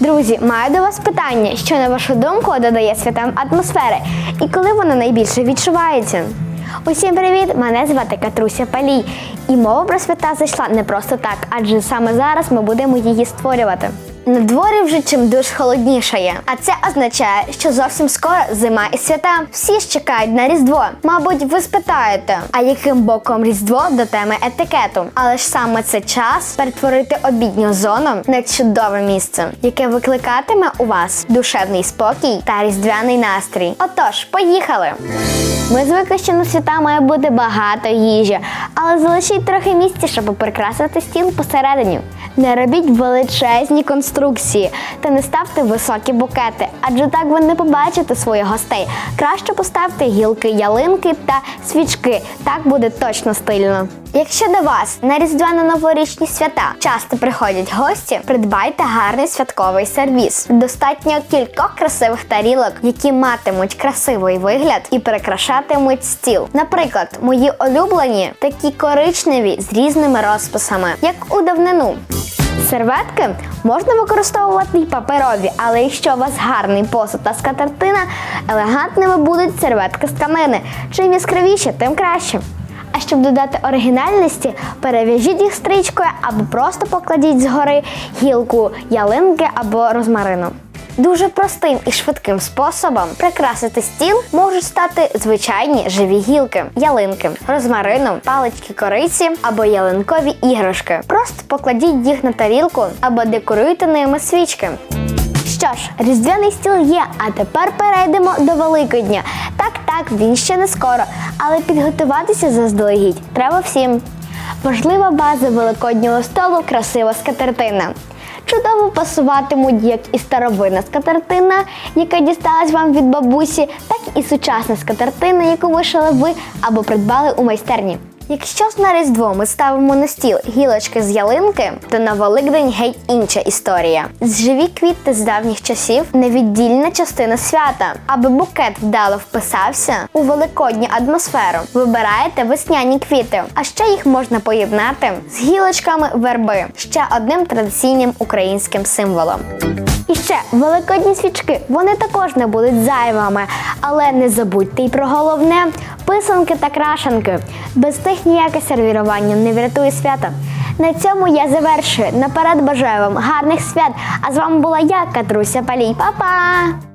Друзі, маю до вас питання, що на вашу думку додає святам атмосфери і коли вона найбільше відчувається? Усім привіт! Мене звати Катруся Палій. І мова про свята зайшла не просто так, адже саме зараз ми будемо її створювати. На дворі вже чим дуже холоднішає, а це означає, що зовсім скоро зима і свята. Всі ж чекають на Різдво. Мабуть, ви спитаєте, а яким боком Різдво до теми етикету? Але ж саме це час перетворити обідню зону на чудове місце, яке викликатиме у вас душевний спокій та різдвяний настрій. Отож, поїхали! Ми звикли, що на свята має бути багато їжі, але залишіть трохи місця, щоб прикрасити стіл посередині. Не робіть величезні конструкції та не ставте високі букети, адже так ви не побачите своїх гостей. Краще поставте гілки, ялинки та свічки. Так буде точно стильно. Якщо до вас на різдвяно-новорічні свята часто приходять гості, придбайте гарний святковий сервіс. Достатньо кількох красивих тарілок, які матимуть красивий вигляд і прикрашатимуть стіл. Наприклад, мої улюблені такі коричневі з різними розписами, як у давнину. Серветки можна використовувати й паперові, але якщо у вас гарний посуд та скатертина, елегантними будуть серветки з тканини. Чим яскравіше, тим краще. А щоб додати оригінальності, перев'яжіть їх стрічкою або просто покладіть згори гілку ялинки або розмарину. Дуже простим і швидким способом прикрасити стіл можуть стати звичайні живі гілки, ялинки, розмарину, палички кориці або ялинкові іграшки. Просто покладіть їх на тарілку або декоруйте ними свічки. Що ж, різдвяний стіл є, а тепер перейдемо до Великодня. Так, так, він ще не скоро, але підготуватися заздалегідь треба всім. Важлива база великоднього столу красива скатертина. Чудово пасуватимуть як і старовинна скатертина, яка дісталась вам від бабусі, так і сучасна скатертина, яку вишили ви або придбали у майстерні. Якщо ж на Різдво ми ставимо на стіл гілочки з ялинки, то на Великдень геть інша історія. Живі квіти з давніх часів невіддільна частина свята. Аби букет вдало вписався у великодню атмосферу, вибираєте весняні квіти, а ще їх можна поєднати з гілочками верби, ще одним традиційним українським символом. І ще великодні свічки, вони також не будуть зайвими, але не забудьте й про головне писанки та крашенки. Без тих ніяке сервірування не врятує свята. На цьому я завершую. Наперед бажаю вам гарних свят. А з вами була я, Катруся Палій. Па-па!